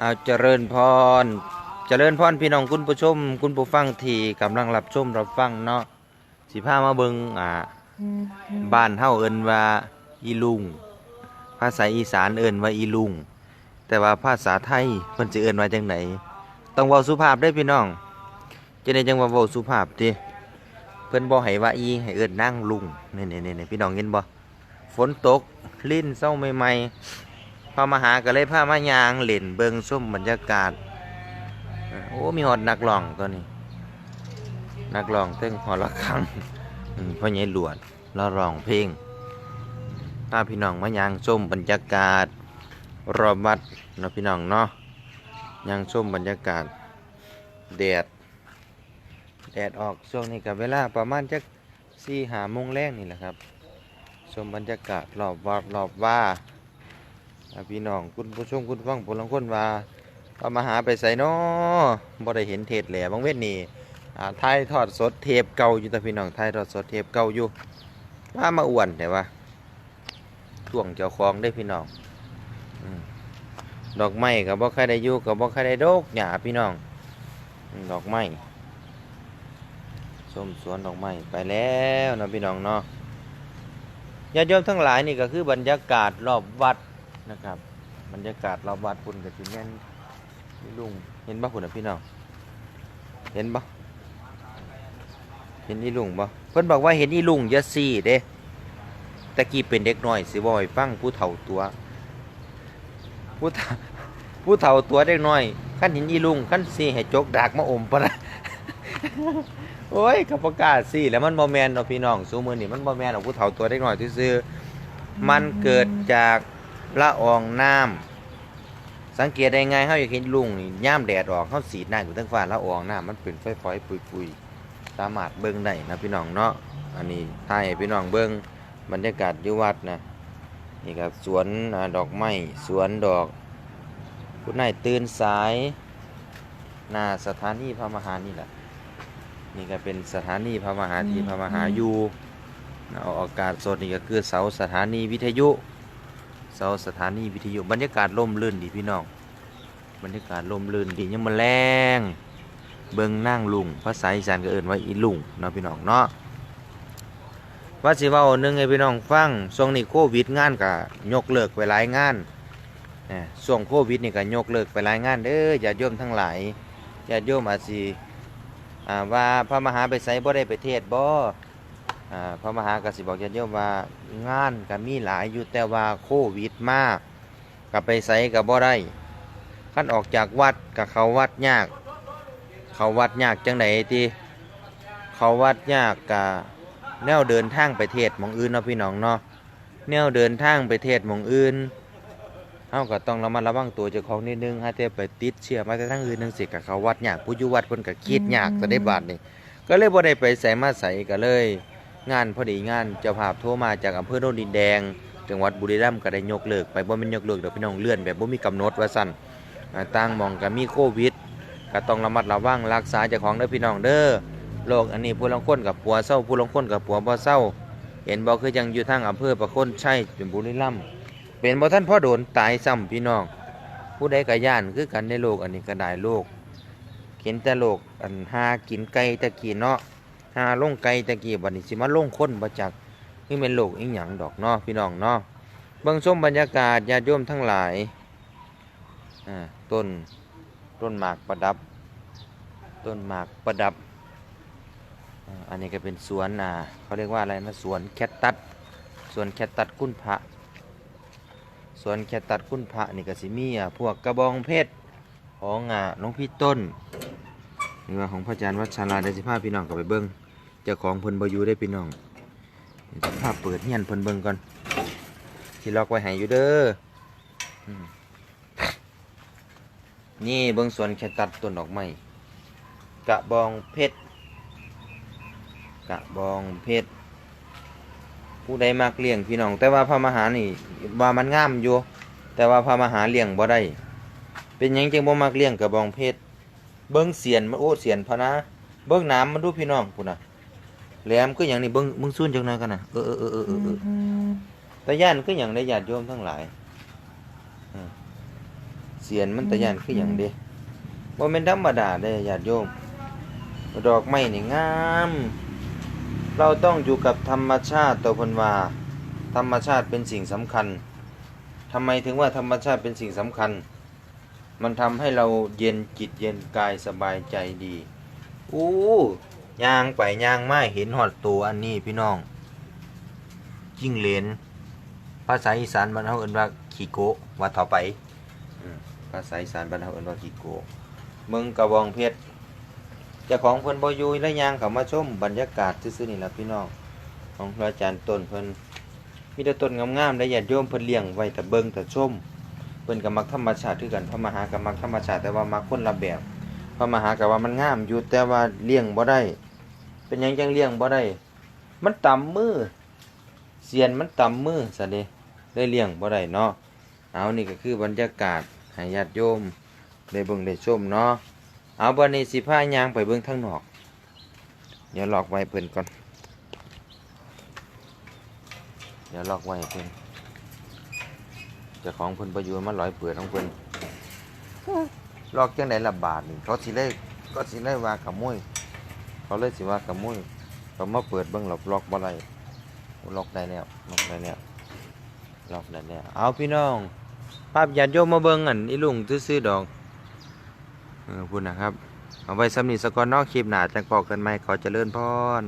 เอาเจริญพร เจริญพรพี่น้องคุณผู้ชม คุณผู้ฟังที่กำลังรับชมรับฟังเนาะสิพามาเบิงอ่าบ้านเฮาเอิ้นว่าอีลุง ภาษาอีสานเอิ้นว่าอีลุง แต่ว่าภาษาไทยเพิ่นสิเอิ้นว่าจังไดต้องเว้าสุภาพเด้พี่น้องจะได้จังว่าเว้าสุภาพติเพิ่นบ่ให้ว่าอีให้เอิ้นนางลุงนี่ๆๆๆพี่น้องเห็นบ่ฝนตกลิ้นเศร้าใหม่ๆ พอมาหาก็เลยพามายางเล่นเบิงส้มบรรยากาศ โอ้มีฮอดนักร้องตัวนี้ นักร้องเต้งหอละครังอืมพ่อใหญ่หลวดเราร้องเพลงพาพี่น้องมายางส้มบรรยากาศ รอบวัดเนาะพี่น้องเนาะยางส้มบรรยากาศแดดแดดออกช่วงนี้กับเวลาประมาณจักสี่หาโมงแรกนี่แหละครับ ชมบรรยากาศรอบวัดรอบว่าอ่า พี่น้องคุณผู้ชมคุณฟังผู้ลังคนว่าเอามาหาไปใส่น้อบ่ได้เห็นเทศแหล่บางเวทนี่อ่าถ่ายทอดสดเทปเก่าอยู่แต่พี่น้องถ่ายทอดสดเทปเก่าอยู่ว่ามาอ้วนแต่ว่าท่วงเจ้าของได้พี่น้องดอกไม้กับบ่ใครได้อยู่กับบ่ใครได้ดกหญ้าพี่น้อง ดอกไม้ชมสวนดอกไม้ไปแล้วนะพี่น้องเนาะญาติโยมทั้งหลายนี่ก็คือบรรยากาศรอบวัด นะครับ บรรยากาศรอบวัดพุ่นกับที่แม่นนี่ลุงเห็นบ่พุ่นอะพี่น้องเห็นบ่เห็นนี่ลุงบ่เพิ่นบอกว่าเห็นนี่ลุงยาซี่เด้ตะกี้เป็นเด็กน้อยสิบ่ให้ฟังผู้เฒ่าตัวผู้เฒ่าผู้เฒ่าตัวเด็กน้อยคันเห็นอีลุงคันสิให้จกดากมาอมปะนะโอ้ยกับประกาศสิแล้วมันบ่แมนเนาะพี่น้องซูมือนี่มันบ่แมนเอาผู้เฒ่าตัวเด็กน้อยซื่อๆมันเกิดจาก ละอองน้ำสังเกตได้ไงเขาอยากเห็นลุงนี่ย่ามแดดออกเขาสีดน้ำอยู่ทั้งฟ้าละอองน้ำมันเป็นไฟฟอยปุยปุยๆสามารถเบิ่งได้นะพี่น้องเนาะอันนี้ถ่ายพี่น้องเบิ่งบรรยากาศยู่วัดนะนี่ครับสวนอดอกไม้สวนดอกคุณนายตื่นสายหน้าสถานีพระมหานี่แหละนี่ก็เป็นสถานีพระมหาที่พระมหาอยู่เอาอากาศสดนี่ก็คือเสาสถานีวิทยุ เสาสถานีวิทยุบรรยากาศร่มรื่นดีพี่น้องบรรยากาศร่มรื่นดียังมาแรงเบิงนั่งลุงภาษาอีสานก็เอิ้นว่าอีลุงเนาะพี่น้องเนาะว่าสิว้าหนึ่งให้พี่น้องฟังช่วงนี้โควิดงานก็ยกเลิกไปหลายงานเอ้อช่วงโควิดนี่ก็ยกเลิกไปหลายงานเด้อญาติโยมทั้งหลายญาติโยมอาจสิอ่าว่าพระมหาไปไสบ่ได้ไปเทศบ่อ่า พระมหากสิบอกญาติโยมว่างานก็มีหลายอยู่แต่ว่าโควิดมากกับไปไสกับบ่ได้ขั้นออกจากวัดกับเขาวัดยาก เขาวัดยากจังไหนที่เขาวัดยากกับแนวเดินทางไปเทศมองอื่นเนาะพี่น้องเนาะแนวเดินทางไปเทศมองอื่นเฮาก็ต้องระมัดระวังตัวเจ้าของนิดนึงหาแต่ไปติดเชื้อมาแต่ทางอื่นจังซี่กับเขาวัดยากผู้อยู่วัดเพิ่นก็คิดยากจะได้บาดนี่ก็เลยบ่ได้ไปใส่มาใส่ก็เลย งานพอดีงานเจ้าภาพโทรมาจากอำเภอโนนดินแดง จังหวัดบุรีรัมย์ก็ได้ยกเลิกไปบ่แม่นยกเลิกเดี๋ยวพี่น้องเลื่อนแบบบ่มีกำหนดว่าซั่นอ่าต่างหมองก็มีโควิดก็ต้องระมัดระวังรักษาเจ้าของเด้อพี่น้องเด้อโรคอันนี้ผู้ลางคนกับปัวเศร้าผู้ลางคนกับปัวบ่เศร้า เห็นบ่คือจังอยู่ทางอำเภอประโคนชัยเป็นบุรีรัมย์เป็นบ่ท่านพ่อโดนตายซ้ำพี่น้อง ผู้ใดก็ย่านคือกันในโลกอันนี้ก็ได้โลกเห็นแต่โลกอันหากินไก่ตะกี้เนาะ หาลงไกลตะกี้บัดนี้สิมาลงคนบ่จักนี่เป็นโลกอีหยังดอกเนาะพี่น้องเนาะเบิ่งชมบรรยากาศญาติโยมทั้งหลายอ่าต้นต้นหมากประดับ ต้นหมากประดับอันนี้ก็เป็นสวนอ่าเขาเรียกว่าอะไรนะสวนแคตตัสสวนแคตตัสกุ้นพระสวนแคตตัสกุ้นพระนี่ก็สิมีอ่าพวกกระบองเพชรของอ่าหลวงพี่ต้นหรือว่าของพระอาจารย์วัชาลาได้สิพาพี่น้องกลับไปเบิ้ง เจ้าของเพิ่นบ่อยู่ได้พี่น้องเดี๋ยวสิพเปิดเฮียนเพิ่นเบิ้งก่อนที่ล็อกไว้ให้อยู่เด้อนี่เบิ้งสวนแคตัดต้นดอกไม้กระบองเพชรกระบองเพชรผู้ใดมักเลี้ยงพี่น้อง แต่ว่าพระมหานี่ว่ามันงามอยู่ แต่ว่าพระมหาเลี้ยงบ่ได้ เป็นยังจึงบ่มักเลี้ยงกระบองเพชรเบิ้งเสียนมันโอ้เสียนพะนะ เบิ้งน้ำมันดูพี่น้องพุ่นน่ะ แหลมก็อย่างนี้เบิ้งเบิ้งซุ่นจังนั้นกันน่ะเออเออเออเออเออเออแต่ย่านก็อย่างได้ญาติโยมทั้งหลายอืมเสียนมันตะยานคือหยังเด้บ่แม่นธรรมดาเด้ญาติโยม ดอกไม้นี่งาม เราต้องอยู่กับธรรมชาติตัวเพิ่นว่าธรรมชาติเป็นสิ่งสำคัญทำไมถึงว่าธรรมชาติเป็นสิ่งสำคัญ มันทำให้เราเย็นจิตเย็นกายสบายใจดี อู้ ย่างไปย่างมาเห็นหอดตัวอันนี้พี่น้อง จิ้งเหลนภาษาอีสานบ้านเฮาเอิ้นว่าขี้โกะว่าเท่าไปภาษาอีสานบ้านเฮาเอิ้นว่าขี้โกะเมืองกระบองเพชรเจ้าของเพิ่นบ่อยู่และย่างเข้ามาชมบรรยากาศซื่อๆนี่ล่ะพี่น้องของพระอาจารย์ต้นเพิ่นมีแต่ต้นงามๆและญาติโยมเพิ่นเลี้ยงไว้แต่เบิ่งแต่ชมเพิ่นก็มักธรรมชาติคือกันพระมหาก็มักธรรมชาติแต่ว่ามักคนละแบบพระมหาก็ว่ามันงามอยู่แต่ว่าเลี้ยงบ่ได้ เป็นยังจังเลี้ยงบ่ได้ มันต่ำมือเสียนมันต่ำมือซะเด้เลยเลี้ยงบ่ได้เนาะเอานี่ก็คือบรรยากาศให้ญาติโยมได้เบิ่งได้ชมเนาะเอาบัดนี้สิพายางไปเบิ่งทางนอก เดี๋ยวหลอกไว้เพิ่นก่อน เดี๋ยวหลอกไว้ให้เพิ่นจ้าของเพิ่นประยูนมาร้อยเปิดของเพิ่นหลอกจังไดละบาทนี่เขาสิเลยก็สิเลยว่าขโมย เขาเลยสิว่าขโมยก็มาเปิดเบิ้งหลบล็อกบ่ไรล็อกได้แล้วล็อกได้แล้วล็อกได้แล้วเอาพี่น้อง ภาพญาติโยมมาเบิ้งอันอีลุงซื้อดอกเออพุ่นนะครับ เอาไว้สำนีสกอนนอกคลิปหนาจังปอกกันไหมขอเจริญพร